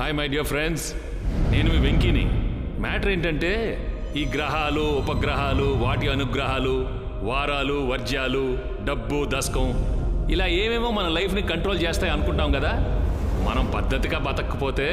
Hi my dear friends నేను మీ వెంకీని. Matter ఏంటంటే ఈ గ్రహాలు ఉపగ్రహాలు వాటి అనుగ్రహాలు వారాలు వర్జ్యాలు డబ్బు దశకం ఇలా ఏమేమో మన లైఫ్ని కంట్రోల్ చేస్తాయి అనుకుంటాం కదా? మనం పద్ధతిగా బతకపోతే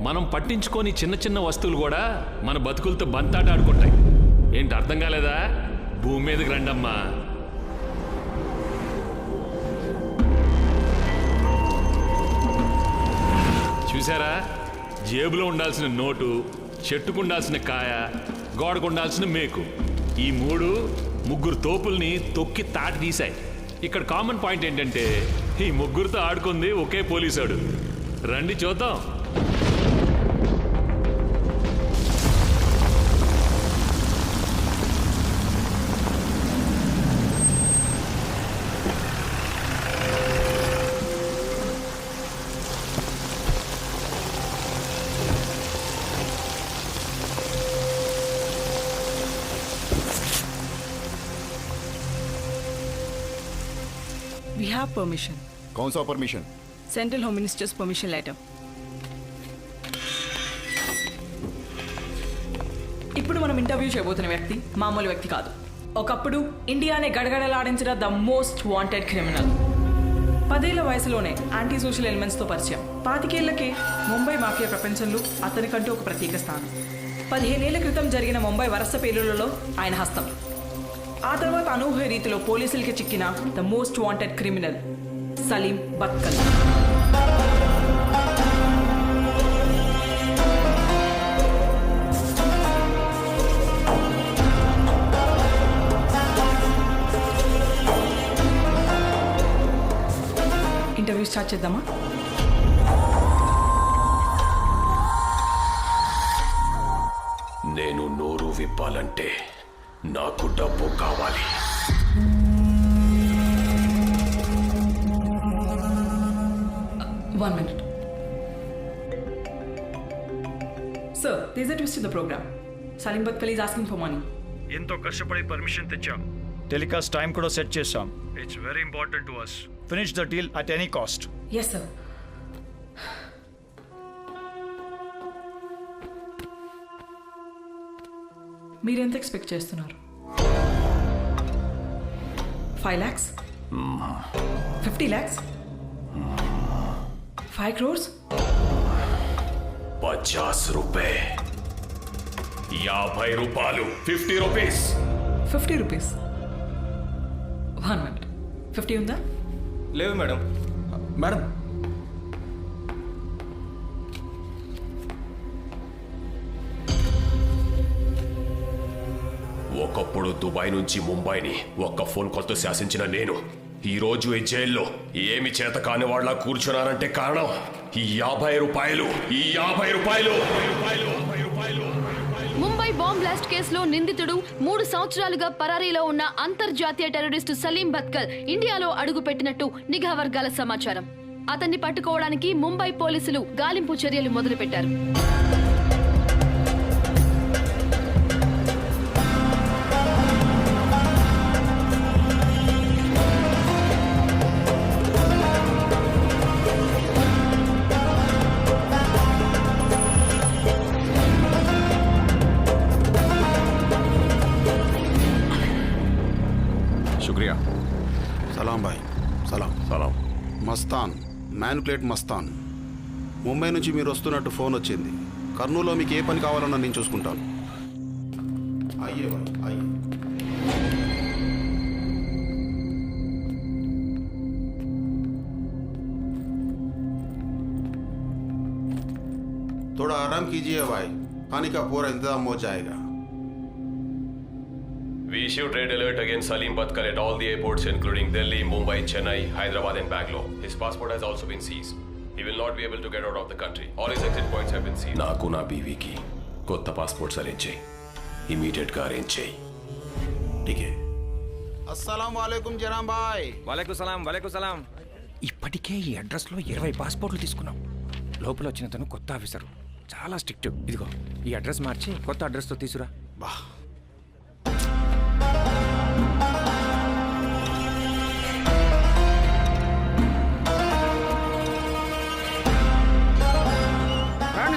మనం పట్టించుకొని చిన్న చిన్న వస్తువులు కూడా మన బతుకులతో బంతాట ఆడుకుంటాయి. ఏంటి అర్థం కాలేదా? భూమి మీదకి రండమ్మా. చూసారా? జేబులో ఉండాల్సిన నోటు చెట్టుకుండాల్సిన కాయ గోడకుండాల్సిన మేకు. ఈ మూడు ముగ్గురు తోపుల్ని తొక్కి తాటి తీశాయి. ఇక్కడ కామన్ పాయింట్ ఏంటంటే ఈ ముగ్గురితో ఆడుకుంది ఒకే పోలీసాడు. రండి చూద్దాం. have permission. कौन सा permission Central Home Minister's permission letter. ఇప్పుడు మనం ఇంటర్వ్యూ చేయబోతున్న వ్యక్తి మామూలు వ్యక్తి కాదు ఒకప్పుడు ఇండియానే గడగడలాడించిన ద మోస్ట్ వాంటెడ్ క్రిమినల్ పదేళ్ల వయసులోనే యాంటీ సోషల్ ఎలిమెంట్స్తో పరిచయం పాతికేళ్లకే ముంబై మాఫియా ప్రపంచంలో అతనికంటూ ఒక ప్రత్యేక స్థానం పదిహేనేళ్ల క్రితం జరిగిన ముంబై వరస పేలుళ్లలో ఆయన హస్తం ఆ తర్వాత అనూహ్య రీతిలో పోలీసులకి చిక్కిన the most wanted criminal Salim Bhatkal interview start చేద్దామా? నేను నోరు విప్పాలంటే నాకు డబ్బు కావాలి. One minute sir this a twist in the program Salim Bhatkal is asking for money ఎంతో కష్టపడి పర్మిషన్ తెచ్చాం. టెలికాస్ట్ టైం కూడా సెట్ చేసాం it's very important to us finish the deal at any cost yes sir మీరు ఎంత expect చేస్తున్నారు? Five lakhs fifty lakhs five crores పచాస్ రూపాయ యాభై రూపాయలు fifty rupees fifty rupees one minute fifty ఉందా? లేవు మేడం. మేడం ఒకప్పుడు దుబాయ్ నుంచి ముంబైని ఒక్క ఫోన్ కొలతో శాసించిన నేను. ఈ రోజు ఈ జైల్లో ఏమి చేత కాని వాళ్ళ కూర్చున్నారంటే కారణం ఈ యాభై రూపాయలు ఈ యాభై రూపాయలు. ముంబై బాంబ్ బ్లాస్ట్ కేసులో నిందితుడు మూడు సంవత్సరాలుగా పరారీలో ఉన్న అంతర్జాతీయ టెర్రరిస్టు సలీం భత్కల్ ఇండియాలో అడుగుపెట్టినట్టు నిఘా వర్గాల సమాచారం. అతన్ని పట్టుకోవడానికి ముంబై పోలీసులు గాలింపు చర్యలు మొదలుపెట్టారు. మ్యానుప్లేట్ మస్తాన్ ముంబై నుంచి మీరు వస్తున్నట్టు ఫోన్ వచ్చింది కర్నూలులో మీకు ఏ పని కావాలన్నా నేను చూసుకుంటాను అయ్యే భాయ్ అయ్యే थोड़ा आराम कीजिए भाई खाने का पूरा इंतजाम हो जाएगा We issued red alert against Salim Batkar at all the airports, including Delhi, Mumbai, Chennai, Hyderabad, and Bangalore. His passport has also been seized. He will not be able to get out of the country. All his exit points have been seized. నాకు నా బీవీకి కొత్త passports arrange చేయి ఇమీడియట్గా arrange చేయి టికే అస్సలం వాలేకుం జనాం bye వాలేకు సలాం వాలేకు సలాం ఇప్పటికే ఈ అడ్రస్లో ఇరవై పాస్పోర్ట్లు తీసుకున్నాం లోపల వచ్చిన తను కొత్త ఆఫీసరు చాలా స్ట్రిక్ట్ ఇదిగో ఈ అడ్రస్ మార్చి కొత్త అడ్రస్తో తీసురా బా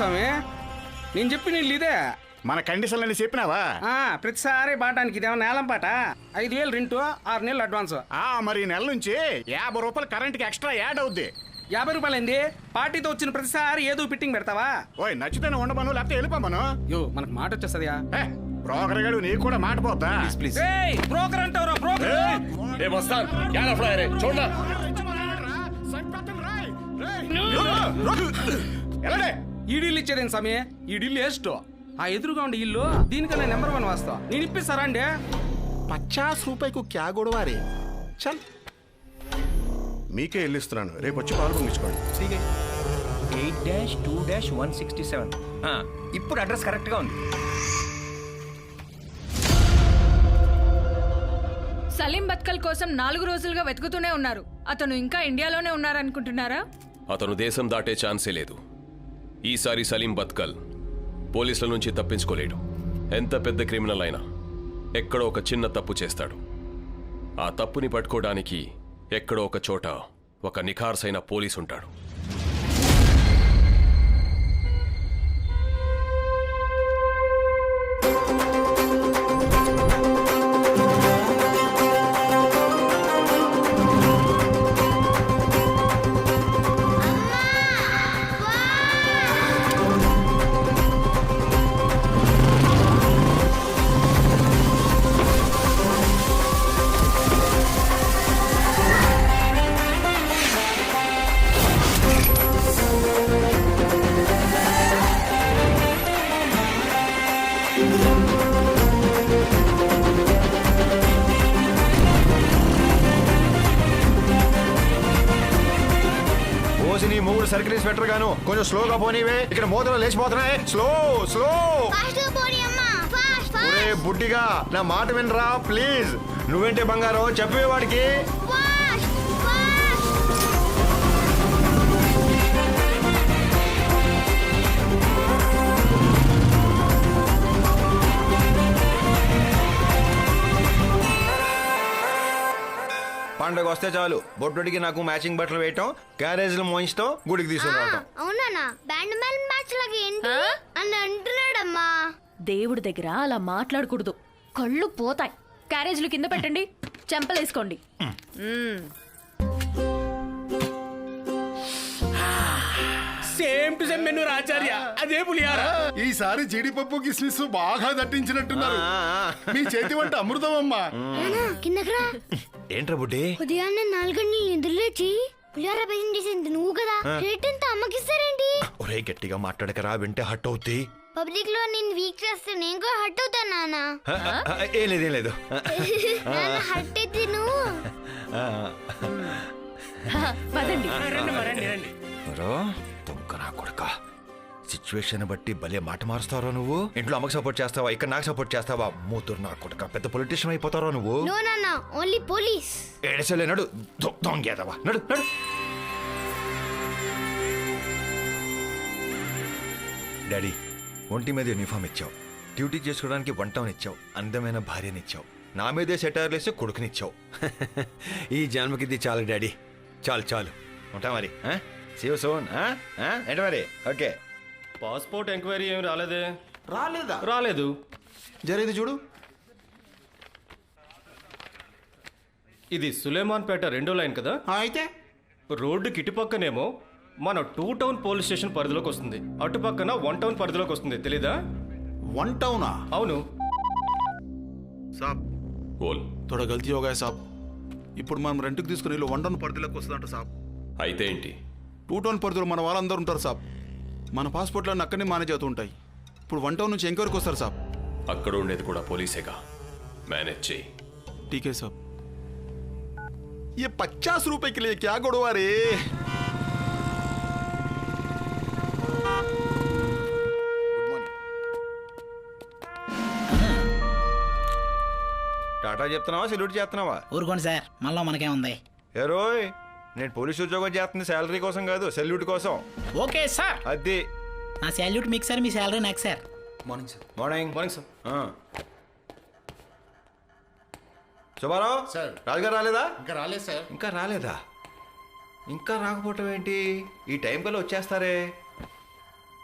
స్వామి. నేను చెప్పిన ఇల్లు ఇదే. మన కండిషన్లని చెప్పినావా? ఆ, ప్రతిసారి ఇది ఇదేమన్నా నేలం పాట? ఐదు వేలు రెంటు ఆరు నెలలు అడ్వాన్స్. ఆ మరి నెల నుంచి యాభై రూపాయలు కరెంట్కి ఎక్స్ట్రా యాడ్ అవుద్ది. యాభై రూపాయలైంది? పార్టీతో వచ్చిన ప్రతిసారి ఏదో ఫిట్టింగ్ పెడతావా? ఓయ్ నచ్చితేనే ఉండమను లేకపోతే వెళ్ళిపోమను యో మనకు మాట వచ్చేస్తుందిగా. బ్రోకర్ గడు నీకు కూడా మాట పోతా ప్లీజ్ బ్రోకర్ అంటావురా బ్రోకర్. ఏ ఈడీలు ఇచ్చారేంటి సమయ ఈడీలు వేస్ట్. ఆ ఎదురుగా ఉండే ఇల్లు దీనికన్నా నెంబర్ వన్ వాస్తా నేను ఇప్పిస్తారా అండి పచ్చాస్ రూపాయకు క్యా గొడవారే చల్. మీకే వెళ్ళిస్తున్నాను రేపు వచ్చి పాలు పొంగించుకోండి eight dash two dash one sixty seven. ఇప్పుడు అడ్రస్ కరెక్ట్గా ఉంది. సలీం బత్కల్ కోసం నాలుగు రోజులుగా వెతుకుతూనే ఉన్నారు. అతను ఇంకా ఇండియాలోనే ఉన్నారనుకుంటున్నారా? అతను దేశం దాటే ఛాన్సే లేదు. ఈసారి సలీం బత్కల్ పోలీసుల నుంచి తప్పించుకోలేడు. ఎంత పెద్ద క్రిమినల్ అయినా ఎక్కడో ఒక చిన్న తప్పు చేస్తాడు. ఆ తప్పుని పట్టుకోవడానికి ఎక్కడో ఒక చోట ఒక నిఖార్సైన పోలీస్ ఉంటాడు సర్కిల్ ఇన్స్పెక్టర్ గాను. కొంచెం స్లోగా పోనీవే. ఇక్కడ మోతలు లేచిపోతున్నాయి. Slow slow. ఒరే బుడ్డిగా నా మాట వినరా? ప్లీజ్. నువ్వేంటే బంగారం? చెప్పే వాడికి. వస్తే చాలు. బొట్టుడికి నాకు మ్యాచింగ్ బట్టలు వేయటం క్యారేజీలు మోయించడం గుడికి తీసుకురావటం అవునా బ్యాండ్ మ్యాన్ మ్యాచ్ లాగా ఏంటి అని అంటున్నాడమ్మా. దేవుడి దగ్గర అలా మాట్లాడకూడదు. కళ్ళు పోతాయి. క్యారేజ్లు కింద పెట్టండి చెంపలేసుకోండి same to same menu Acharya. అదే పులిహార. ఈసారి జీడిపప్పు కిస్మిస్ బాగా దట్టించినట్టున్నారు. మీ చేతి వంట అమృతం అమ్మా కిందకి రా. ఏంట్రా బుడ్డి? ఉదయాన్నే నాలుగు గంటలు నిద్రలేచి పులిహార ప్రెజెంట్ చేసింది నువ్వు కదా రేట్ ఎంత అమ్మకిస్తారేంటి? ఒరే గట్టిగా మాట్లాడకరా వింటే హట్ అవుద్ది. పబ్లిక్లో నేను వీక్ చేస్తే నేను కూడా హట్ అవుతాను నాన్న. ఏం లేదు ఏం లేదు. నాన్న హట్ అయితే నువ్వు. పదండి. సిచ్యువేషన్ బట్టి భలే మాట మారుస్తావా నువ్వు? ఇంట్లో అమ్మకి సపోర్ట్ చేస్తావా? ఇక్కడ నాకు సపోర్ట్ చేస్తావా? మూతురు నా కొడక. పెద్ద పొలిటీషియన్ అయిపోతారా నువ్వు? నో నాన్న ఓన్లీ పోలీస్ ఏడసలే నడు. దొంగేదవా? నడు నడు. డాడీ ఒంటి మీద యూనిఫామ్ ఇచ్చావు. డ్యూటీ చేసుకోవడానికి వంటని ఇచ్చావు. అందమైన భార్యనిచ్చావు నా మీదే సెటైర్లు వేసి కొడుకునిచ్చావు ఈ జన్మకి ఇది చాలు డాడీ. చాలు చాలు. ఉంటా మరి శివ సోన్ ఏంటి మరి? ఓకే పాస్పోర్ట్ ఎంక్వైరీ ఏమి రాలేదే? రాలేదా? రాలేదు. జరిగింది చూడు. ఇది సులేమాన్పేట రెండో లైన్ కదా? ఆ, అయితే? రోడ్డు ఇటుపక్కనేమో మన టూ టౌన్ పోలీస్ స్టేషన్ పరిధిలోకి వస్తుంది. అటు పక్కన వన్ టౌన్ పరిధిలోకి వస్తుంది. తెలీదా? వన్ టౌనా? అవును. సాబ్. గల్తీ హోగా సాబ్. ఇప్పుడు మనం రెంట్కి తీసుకుని ఇల్లు వన్ టౌన్ పరిధిలోకి వస్తుందంట సాబ్. అయితే ఏంటి? టూ టౌన్ పరిధిలో మన వాళ్ళందరూ ఉంటారు సాబ్. మన పాస్పోర్ట్లన్నీ అక్కడనే మేనేజ్ అవుతూ ఉంటాయి ఇప్పుడు వన్ టౌన్ నుంచి ఎంక్వైరీకి వస్తారు సాబ్ అక్కడ ఉండేది కూడా పోలీసేగా మేనేజ్ చేయి టీకే సాబ్ ये पचास रुपए के लिए क्या गोड़वा रे టాటా చెప్తున్నావా సెల్యూట్ చేస్తున్నావా ఊరుకోండి సార్ మళ్ళీ మనకేముంది ఏ రోయ్ నేను పోలీస్ ఉద్యోగం చేస్తుంది శాలరీ కోసం కాదు సెల్యూట్ కోసం. Okay sir. అది. నా శాల్యూట్ మీకు సార్ మీ శాలరీ నాకు sir. Morning sir. Morning. Morning sir. Subbarao sir. రాజుగారు రాలేదా? ఇంకా రాలేదు సార్. ఇంకా రాలేదా? ఇంకా రాకపోవటం ఏంటి? ఈ టైం కల్లా వచ్చేస్తారే.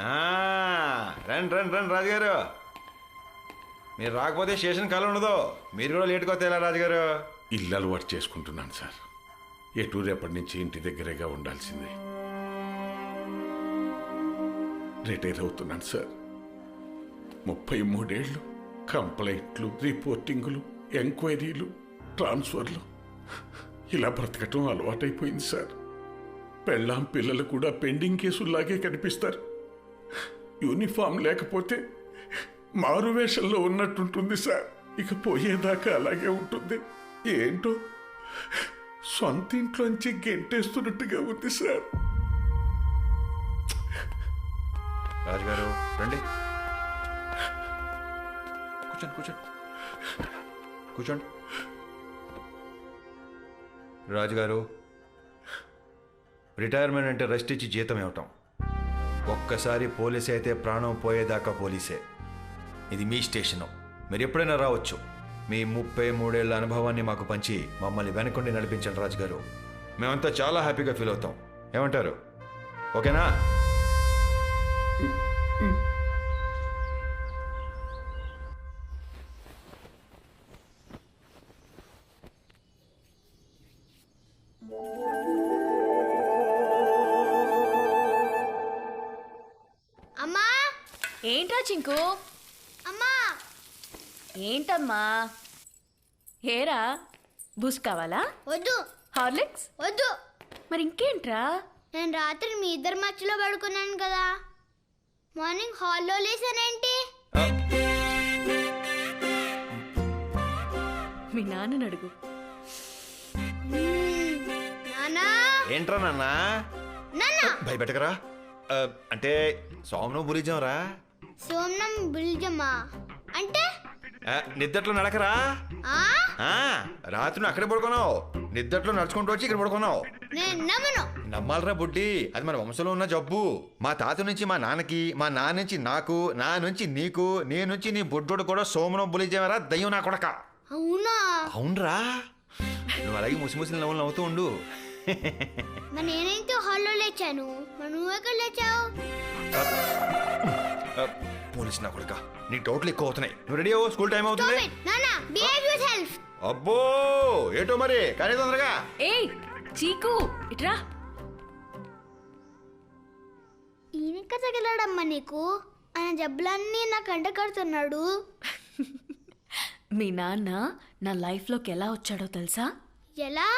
ఆ, రండి రండి రండి రాజుగారు. మీరు రాకపోతే స్టేషన్ కాలం ఉండదు మీరు కూడా లేట్గా వస్తే ఎలా రాజుగారు? ఇల్లు అలవాటు చేసుకుంటున్నాను సార్. ఎటు రేపటి నుంచి ఇంటి దగ్గరేగా ఉండాల్సిందే? రిటైర్ అవుతున్నాను సార్. ముప్పై మూడేళ్ళు కంప్లైంట్లు రిపోర్టింగులు ఎంక్వైరీలు ట్రాన్స్ఫర్లు. ఇలా బ్రతకటం అలవాటైపోయింది సార్. పెళ్ళాం పిల్లలు కూడా పెండింగ్ కేసుల్లాగే కనిపిస్తారు. యూనిఫామ్ లేకపోతే మారువేషంలో ఉన్నట్టుంటుంది సార్. ఇక పోయేదాకా అలాగే ఉంటుంది. ఏంటో? సొంత ఇంట్లోంచి గెంటేస్తున్నట్టుగా ఉంది సార్. రాజుగారు రండి. కూర్చోండి కూర్చోండి. కూర్చోండి. రాజుగారు రిటైర్మెంట్ అంటే రెస్ట్ ఇచ్చి జీతం ఇవ్వటం. ఒక్కసారి పోలీసే అయితే ప్రాణం పోయేదాకా పోలీసే. ఇది మీ స్టేషను. మీరు ఎప్పుడైనా రావచ్చు. మీ ముప్పై మూడేళ్ళ అనుభవాన్ని మాకు పంచి మమ్మల్ని వెనకుండి నడిపించండి రాజుగారు. మేమంతా చాలా హ్యాపీగా ఫీల్ అవుతాం. ఏమంటారు? ఓకేనా? అమ్మా! ఏంట్రా చింకు? అమ్మా! ఏంటమ్మా? ఏరా బూస్ కావాలా? వద్దు. హార్లిక్స్? వద్దు. మరి ఇంకేంట్రా? నేను రాత్రి మీ ఇద్దరు మధ్యలో పడుకున్నాను కదా. మార్నింగ్ హాల్లో లేసానేంటి? మీ నాన్నని అడుగు. నానా ఏంట్రా నాన్న? నాన్న? భయపెట్టకరా. ఆ, అంటే సోమను బులిజం రా సోమనం బుల్జమ్మా అంటే? ఆ, నిద్దట్లో నడకరా? ఆ, రాత్రి నువ్వు అక్కడే పడుకున్నావు. నిద్దట్లో నడుచుకుంటూ వచ్చి ఇక్కడ పడుకున్నావు. నేను నమ్మను. నమ్మాలరా బుడ్డి అది మన వంశంలో ఉన్న జబ్బు. మా తాత నుంచి మా నాన్నకి మా నాన్న నుంచి నాకు నా నుంచి నీకు నీ నుంచి నీ బుడ్డోడు కూడా సోమనం బులిజమరా దయ్యం నా కొడక. అవునా? అవునరా. నువ్వు అలాగే ముసిముసి నవ్వులు నవ్వుతూ ఉండు. మరి నేనైతే హాల్లో లేచాను? మరి నువ్వు ఎక్కడ లేచావు పోలీస్ నా కొడుక? నీ డౌట్లు ఎక్కువ అవుతున్నాయి. నువ్వు రెడీ అవ్వు? స్కూల్ టైం అవుతుంది? బిహేవ్ యువర్ సెల్ఫ్ అబ్బో! ఏటో మరి? కానీ తొందరగా? ఏయ్ చీకు ఇట్రా ఈయనక తగిలాడమ్మా నీకు? ఆయన జబ్బులన్నీ నా కంట కడుతున్నాడు. మీ నాన్న నా లైఫ్లోకి ఎలా వచ్చాడో తెలుసా? ఎలా?